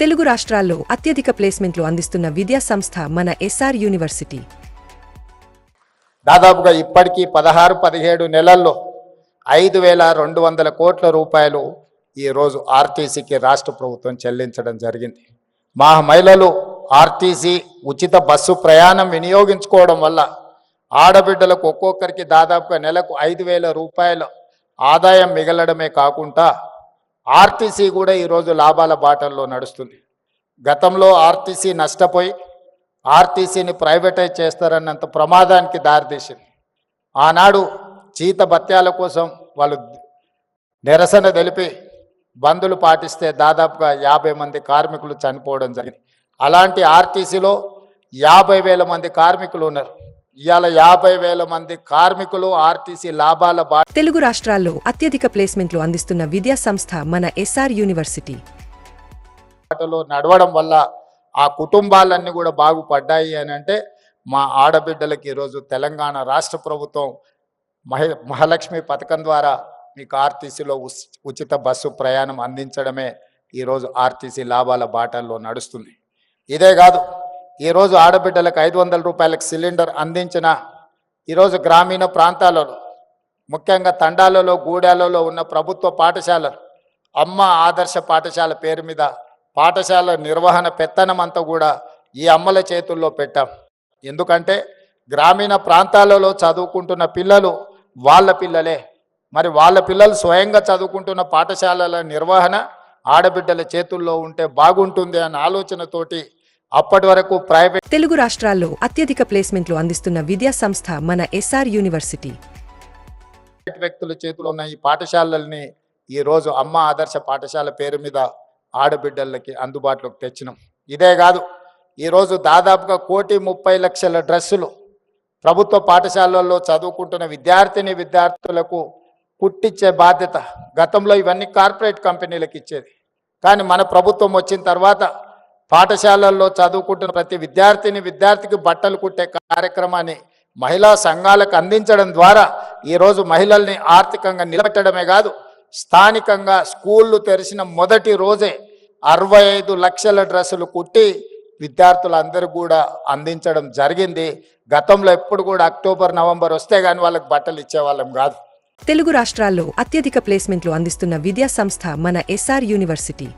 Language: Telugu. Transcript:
తెలుగు రాష్ట్రాల్లో అత్యధిక ప్లేస్మెంట్లు అందిస్తున్న విద్యా సంస్థ మన ఎస్ఆర్ యూనివర్సిటీ. దాదాపుగా ఇప్పటికీ పదహారు పదిహేడు నెలల్లో ఐదు వేల రెండు వందల కోట్ల రూపాయలు ఈరోజు ఆర్టీసీకి రాష్ట్ర ప్రభుత్వం చెల్లించడం జరిగింది. మా మహిళలు ఆర్టీసీ ఉచిత బస్సు ప్రయాణం వినియోగించుకోవడం వల్ల ఆడబిడ్డలకు ఒక్కొక్కరికి దాదాపుగా నెలకు ఐదు వేల రూపాయల ఆదాయం మిగలడమే కాకుండా ఆర్టీసీ కూడా ఈరోజు లాభాల బాటల్లో నడుస్తుంది. గతంలో ఆర్టీసీ నష్టపోయి ఆర్టీసీని ప్రైవేటైజ్ చేస్తారన్నంత ప్రమాదానికి దారితీసింది. ఆనాడు జీత భత్యాల కోసం వాళ్ళు నిరసన తెలిపి బంధులు పాటిస్తే దాదాపుగా యాభై మంది కార్మికులు చనిపోవడం జరిగింది. అలాంటి ఆర్టీసీలో యాభై వేల మంది కార్మికులు ఉన్నారు. ఇవాళ యాభై వేల మంది కార్మికులు ఆర్టీసీ లాభాల తెలుగు రాష్ట్రాల్లో అత్యధిక ప్లేస్మెంట్లు అందిస్తున్న విద్యా సంస్థ మన ఎస్ఆర్ యూనివర్సిటీ. బాటలో నడవడం వల్ల ఆ కుటుంబాలన్నీ కూడా బాగుపడ్డాయి అని అంటే మా ఆడబిడ్డలకి ఈరోజు తెలంగాణ రాష్ట్ర ప్రభుత్వం మహ మహాలక్ష్మి పథకం ద్వారా మీకు ఆర్టీసీలో ఉచిత బస్సు ప్రయాణం అందించడమే ఈరోజు ఆర్టీసీ లాభాల బాటల్లో నడుస్తుంది. ఇదే కాదు ఈరోజు ఆడబిడ్డలకు ఐదు వందల రూపాయలకు సిలిండర్ అందించిన ఈరోజు గ్రామీణ ప్రాంతాలలో ముఖ్యంగా తండాలలో గూడాలలో ఉన్న ప్రభుత్వ పాఠశాలలు అమ్మ ఆదర్శ పాఠశాల పేరు మీద పాఠశాల నిర్వహణ పెత్తనం అంతా కూడా ఈ అమ్మల చేతుల్లో పెట్టాం. ఎందుకంటే గ్రామీణ ప్రాంతాలలో చదువుకుంటున్న పిల్లలు వాళ్ళ పిల్లలే. మరి వాళ్ళ పిల్లలు స్వయంగా చదువుకుంటున్న పాఠశాలల నిర్వహణ ఆడబిడ్డల చేతుల్లో ఉంటే బాగుంటుంది అన్న ఆలోచనతోటి అప్పటి వరకు ప్రైవేట్ తెలుగు రాష్ట్రాల్లో అత్యధిక ప్లేస్మెంట్లు అందిస్తున్న విద్యా సంస్థ మన ఎస్ఆర్ యూనివర్సిటీ. వ్యక్తుల చేతిలో ఉన్న ఈ పాఠశాలల్ని ఈ రోజు అమ్మ ఆదర్శ పాఠశాల పేరు మీద ఆడబిడ్డలకి అందుబాటులోకి తెచ్చినాం. ఇదే కాదు ఈరోజు దాదాపుగా కోటి ముప్పై లక్షల డ్రెస్సులు ప్రభుత్వ పాఠశాలల్లో చదువుకుంటున్న విద్యార్థిని విద్యార్థులకు కుట్టించే బాధ్యత గతంలో ఇవన్నీ కార్పొరేట్ కంపెనీలకు ఇచ్చేది. కానీ మన ప్రభుత్వం వచ్చిన తర్వాత పాఠశాలల్లో చదువుకుంటున్న ప్రతి విద్యార్థిని విద్యార్థికి బట్టలు కుట్టే కార్యక్రమాన్ని మహిళా సంఘాలకు అందించడం ద్వారా ఈరోజు మహిళల్ని ఆర్థికంగా నిలబెట్టడమే కాదు స్థానికంగా స్కూళ్ళు తెరిచిన మొదటి రోజే అరవై ఐదు లక్షల డ్రెస్సులు కుట్టి విద్యార్థులందరూ కూడా అందించడం జరిగింది. గతంలో ఎప్పుడు కూడా అక్టోబర్ నవంబర్ వస్తే కానీ వాళ్ళకి బట్టలు ఇచ్చేవాళ్ళం కాదు. తెలుగు రాష్ట్రాల్లో అత్యధిక ప్లేస్మెంట్లు అందిస్తున్న విద్యా సంస్థ మన ఎస్ఆర్ యూనివర్సిటీ.